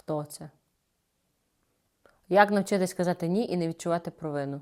Хто це? Як навчитись казати ні і не відчувати провину?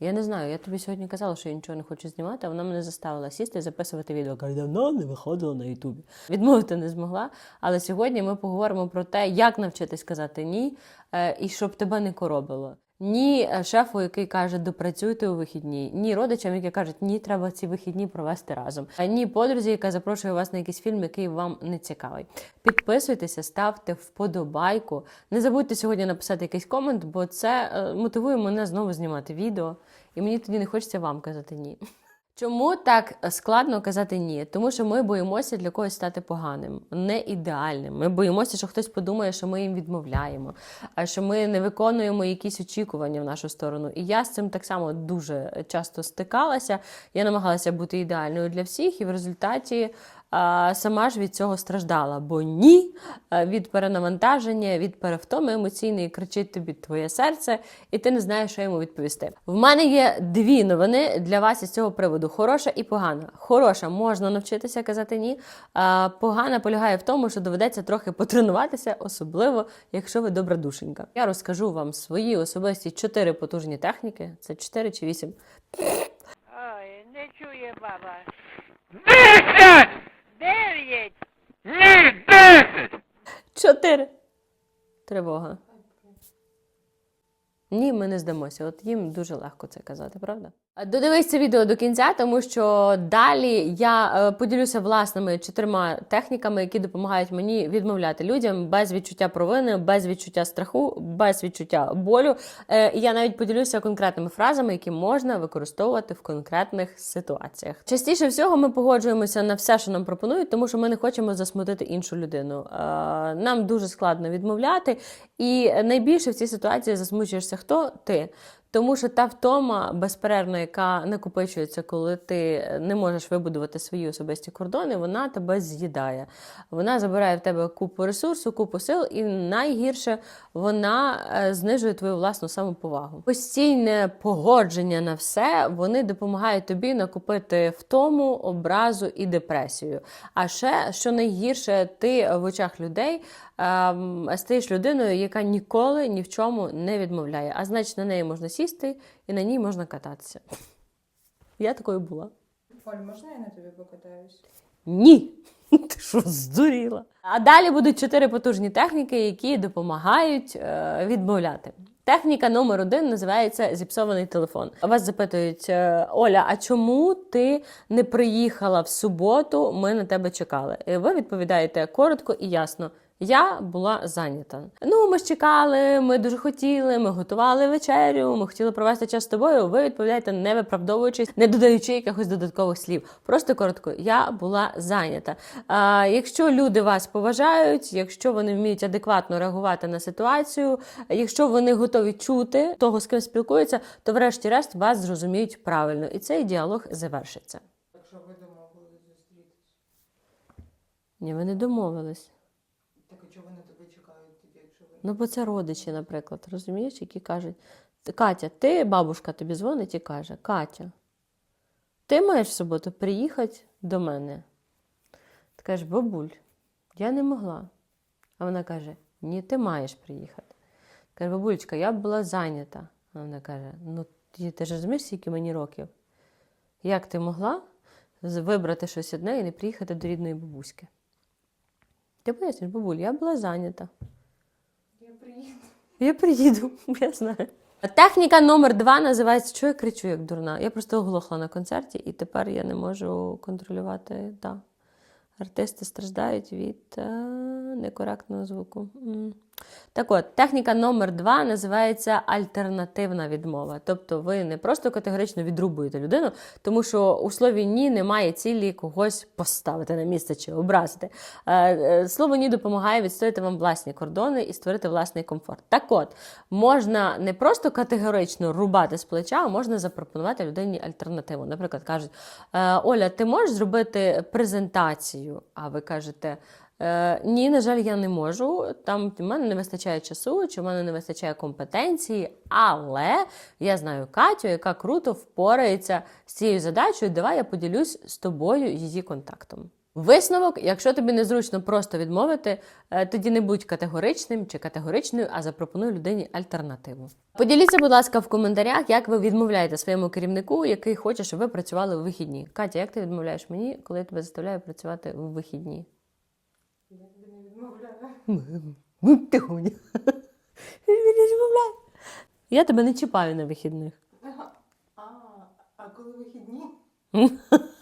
Я не знаю, я тобі сьогодні казала, що я нічого не хочу знімати, а вона мене заставила сісти і записувати відео. Каже, давно не виходила на Ютубі. Відмовити не змогла. Але сьогодні ми поговоримо про те, як навчитись казати ні, е, і щоб тебе не коробило. Ні е, шефу, який каже, допрацюйте у вихідні, ні родичам, які кажуть, ні, треба ці вихідні провести разом. Ні подрузі, яка запрошує вас на якийсь фільм, який вам не цікавий. Підписуйтеся, ставте вподобайку. Не забудьте сьогодні написати якийсь комент, бо це е, мотивує мене знову знімати відео. І мені тоді не хочеться вам казати ні. Чому так складно казати ні? Тому що ми боїмося для когось стати поганим, не ідеальним. Ми боїмося, що хтось подумає, що ми їм відмовляємо, а що ми не виконуємо якісь очікування в нашу сторону. І я з цим так само дуже часто стикалася. Я намагалася бути ідеальною для всіх, і в результаті сама ж від цього страждала. Бо ні, від перенавантаження, від перевтоми емоційної кричить тобі твоє серце, і ти не знаєш, що йому відповісти. В мене є дві новини для вас із цього приводу: хороша і погана. Хороша можна навчитися казати ні. Погана полягає в тому, що доведеться трохи потренуватися, особливо якщо ви добродушенька. Я розкажу вам свої особисті чотири потужні техніки. Це чотири чи вісім. Ой, не чує баба. Дев'ять! Ні, десять! Чотири. Тривога. Ні, ми не здамося. От їм дуже легко це казати, правда? Додивись це відео до кінця, тому що далі я е, поділюся власними чотирма техніками, які допомагають мені відмовляти людям без відчуття провини, без відчуття страху, без відчуття болю. Е, я навіть поділюся конкретними фразами, які можна використовувати в конкретних ситуаціях. Частіше всього ми погоджуємося на все, що нам пропонують, тому що ми не хочемо засмутити іншу людину. Е, Нам дуже складно відмовляти, і найбільше в цій ситуації засмучуєшся хто ти. Тому що та втома безперервна, яка накопичується, коли ти не можеш вибудувати свої особисті кордони, вона тебе з'їдає. Вона забирає в тебе купу ресурсу, купу сил, і найгірше вона е, знижує твою власну самоповагу. Постійне погодження на все вони допомагають тобі накопити втому, образу і депресію. А ще що найгірше, ти в очах людей ем, стаєш людиною, яка ніколи ні в чому не відмовляє. А значить, на неї можна сісти і на ній можна кататися. Я такою була. Оль, можна я на тобі покатаюсь? Ні. Ти що здуріла? А далі будуть чотири потужні техніки, які допомагають е, відмовляти. Техніка номер один називається зіпсований телефон. Вас запитують, е, Оля, а чому ти не приїхала в суботу? Ми на тебе чекали. І ви відповідаєте коротко і ясно. Я була зайнята. Ну, ми ж чекали, ми дуже хотіли, ми готували вечерю, ми хотіли провести час з тобою. Ви відповідаєте, не виправдовуючись, не додаючи якихось додаткових слів. Просто коротко, я була зайнята. А, якщо люди вас поважають, якщо вони вміють адекватно реагувати на ситуацію, якщо вони готові чути того, з ким спілкуються, то врешті-решт вас зрозуміють правильно, і цей діалог завершиться. Якщо ви домовились зустрітись. Ні, ви не домовились. Чого вони тебе чекають тоді, якщо ви. Ну, бо це родичі, наприклад, розумієш, які кажуть: Катя, ти бабушка тобі дзвонить і каже: Катя, ти маєш в суботу приїхати до мене. Ти кажеш, бабуль, я не могла. А вона каже: Ні, ти маєш приїхати. Каже, бабулечка, я була зайнята. А вона каже: Ну, ти, ти ж розумієш, скільки мені років? Як ти могла вибрати щось одне і не приїхати до рідної бабуськи? Ти поясниш, бабуль, я була зайнята. Я приїду. Я приїду, я знаю. Техніка номер два називається Чого я кричу як дурна? Я просто оглохла на концерті, і тепер я не можу контролювати. Да. Артисти страждають від е, некоректного звуку. Так от, техніка номер два називається альтернативна відмова. Тобто ви не просто категорично відрубуєте людину, тому що у слові ні немає цілі когось поставити на місце чи образити. Е, е, Слово ні допомагає відстояти вам власні кордони і створити власний комфорт. Так от, можна не просто категорично рубати з плеча, а можна запропонувати людині альтернативу. Наприклад, кажуть: «Е, Оля, ти можеш зробити презентацію? А ви кажете. Е, ні, на жаль, я не можу. Там в мене не вистачає часу, чи в мене не вистачає компетенції, але я знаю Катю, яка круто впорається з цією задачею. Давай я поділюсь з тобою її контактом. Висновок, якщо тобі незручно просто відмовити, е, тоді не будь категоричним чи категоричною, а запропонуй людині альтернативу. Поділіться, будь ласка, в коментарях, як ви відмовляєте своєму керівнику, який хоче, щоб ви працювали в вихідні. Катя, як ти відмовляєш мені, коли я тебе заставляю працювати в вихідні? Я тебе не чіпаю на вихідних. А, а коли вихідні?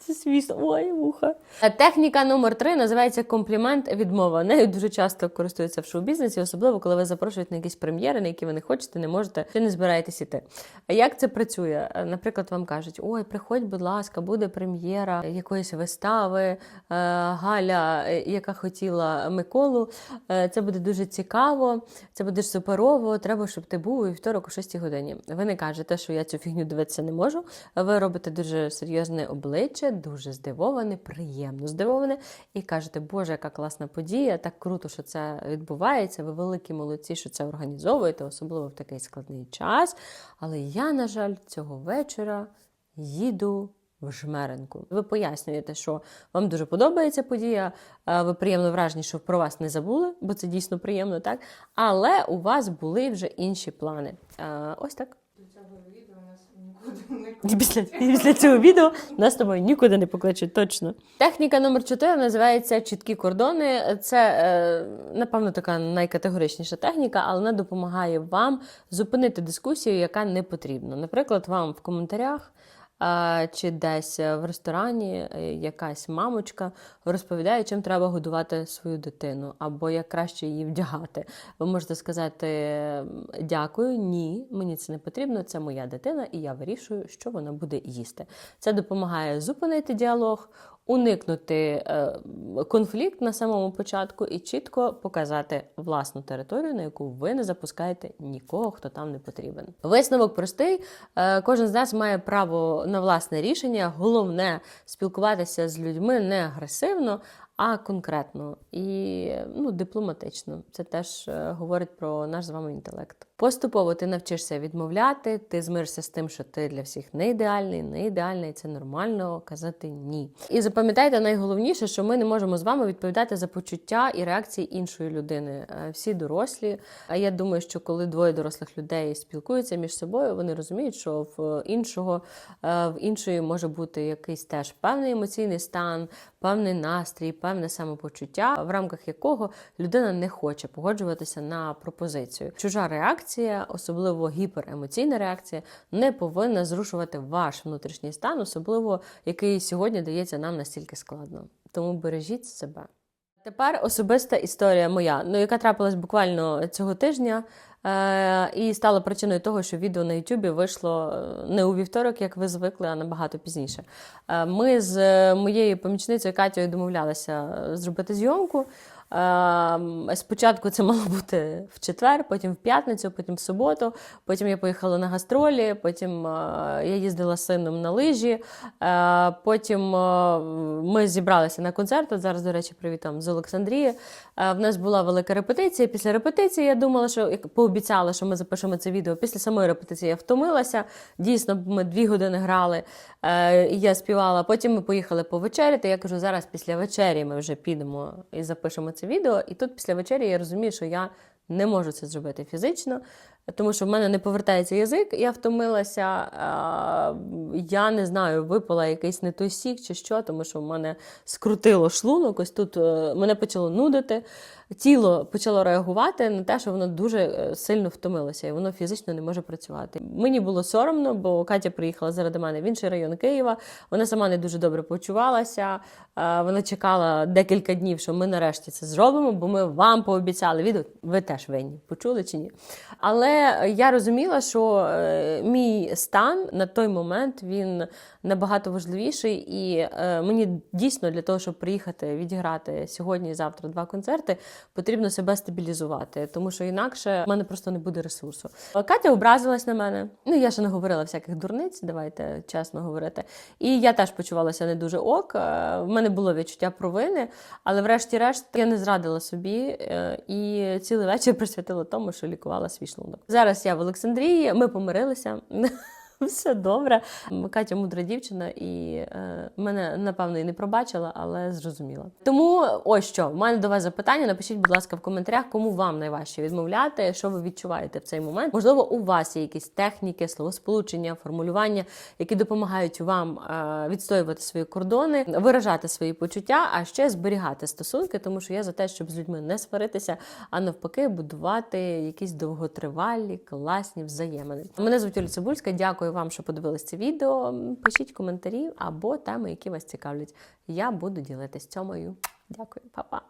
Це смішно. Ой, вуха. Техніка номер три називається комплімент відмова. Нею дуже часто користуються в шоу-бізнесі, особливо коли ви запрошуєте на якісь прем'єри, на які ви не хочете, не можете, чи не збираєтесь іти. А як це працює? Е, Наприклад, вам кажуть: ой, приходь, будь ласка, буде прем'єра якоїсь вистави, е, Галя, е, яка хотіла Миколу. Е, Це буде дуже цікаво, це буде суперово. Треба, щоб ти був у вівторок о 6 годині. Ви не кажете, що я цю фігню дивитися не можу. Ви робите дуже серйозне обличчя, дуже здивоване, приємно здивоване, і кажете, Боже, яка класна подія, так круто, що це відбувається. Ви великі молодці, що це організовуєте, особливо в такий складний час. Але я, на жаль, цього вечора їду. В жмеренку. Ви пояснюєте, що вам дуже подобається подія, ви приємно вражені, що про вас не забули, бо це дійсно приємно, так? Але у вас були вже інші плани. Ось так. До цього відео нас нікуди не І після, після цього відео нас з тобою нікуди не покличуть, точно. Техніка номер 4 називається чіткі кордони. Це, е, напевно, така найкатегоричніша техніка, але вона допомагає вам зупинити дискусію, яка не потрібна. Наприклад, вам в коментарях. Чи десь в ресторані е, якась мамочка розповідає, чим треба годувати свою дитину, або як краще її вдягати. Ви можете сказати дякую, ні, мені це не потрібно, це моя дитина, і я вирішую, що вона буде їсти. Це допомагає зупинити діалог, уникнути е, конфлікт на самому початку і чітко показати власну територію, на яку ви не запускаєте нікого, хто там не потрібен. Висновок простий: е, кожен з нас має право на власне рішення. Головне спілкуватися з людьми не агресивно. А конкретно і ну, дипломатично. Це теж е, говорить про наш з вами інтелект. Поступово ти навчишся відмовляти, ти змиришся з тим, що ти для всіх не ідеальний, не ідеальний, це нормально казати ні. І запам'ятайте найголовніше, що ми не можемо з вами відповідати за почуття і реакції іншої людини. Е, Всі дорослі. А я думаю, що коли двоє дорослих людей спілкуються між собою, вони розуміють, що в іншого е, в іншої може бути якийсь теж певний емоційний стан, певний настрій, певне самопочуття, в рамках якого людина не хоче погоджуватися на пропозицію. Чужа реакція, особливо гіперемоційна реакція, не повинна зрушувати ваш внутрішній стан, особливо який сьогодні дається нам настільки складно. Тому бережіть себе. Тепер особиста історія моя, ну яка трапилась буквально цього тижня. Е, і стала причиною того, що відео на Ютубі вийшло е, не у вівторок, як ви звикли, а набагато пізніше. Е, ми з е, моєю помічницею Катєю домовлялися е, зробити зйомку. Е, Спочатку це мало бути в четвер, потім в п'ятницю, потім в суботу. Потім я поїхала на гастролі, потім е, я їздила з сином на лижі. е, Потім е, ми зібралися на концерт. От зараз, до речі, привіт там з Олександрії. В нас була велика репетиція. Після репетиції я думала, що пообіцяла, що ми запишемо це відео. Після самої репетиції я втомилася. Дійсно, ми дві години грали. я співала. Потім ми поїхали повечеряти. Я кажу, зараз після вечері ми вже підемо і запишемо це відео. І тут після вечері я розумію, що я не можу це зробити фізично, тому що в мене не повертається язик, я втомилася. Я не знаю, випила якийсь не той сік чи що, тому що в мене скрутило шлунок. Ось тут е, мене почало нудити. Тіло почало реагувати на те, що воно дуже е, сильно втомилося, і воно фізично не може працювати. Мені було соромно, бо Катя приїхала заради мене в інший район Києва. Вона сама не дуже добре почувалася. Вона чекала декілька днів, що ми нарешті це зробимо, бо ми вам пообіцяли відео. Ви теж винні, почули чи ні? Але я розуміла, що е, мій стан на той момент він набагато важливіший, і е, мені дійсно для того, щоб приїхати відіграти сьогодні і завтра два концерти, потрібно себе стабілізувати, тому що інакше в мене просто не буде ресурсу. Катя образилась на мене. Ну я ще не говорила всяких дурниць, давайте чесно говорити. І я теж почувалася не дуже ок. Е, В мене було відчуття провини, але врешті-решт я не зрадила собі е, і цілий вечір присвятила тому, що лікувала свій шлунок. Зараз я в Олександрії, ми помирилися. Все добре. Катя мудра дівчина, і е, мене напевно і не пробачила, але зрозуміла. Тому ось що в мене до вас запитання. Напишіть, будь ласка, в коментарях, кому вам найважче відмовляти, що ви відчуваєте в цей момент. Можливо, у вас є якісь техніки, словосполучення, формулювання, які допомагають вам е, відстоювати свої кордони, виражати свої почуття, а ще зберігати стосунки, тому що я за те, щоб з людьми не сваритися, а навпаки, будувати якісь довготривалі, класні взаємини. Мене звуть Оля Цибульська. Дякую вам, що подивилися це відео. Пишіть коментарі або теми, які вас цікавлять. Я буду ділитись цьомою. Дякую, па-па.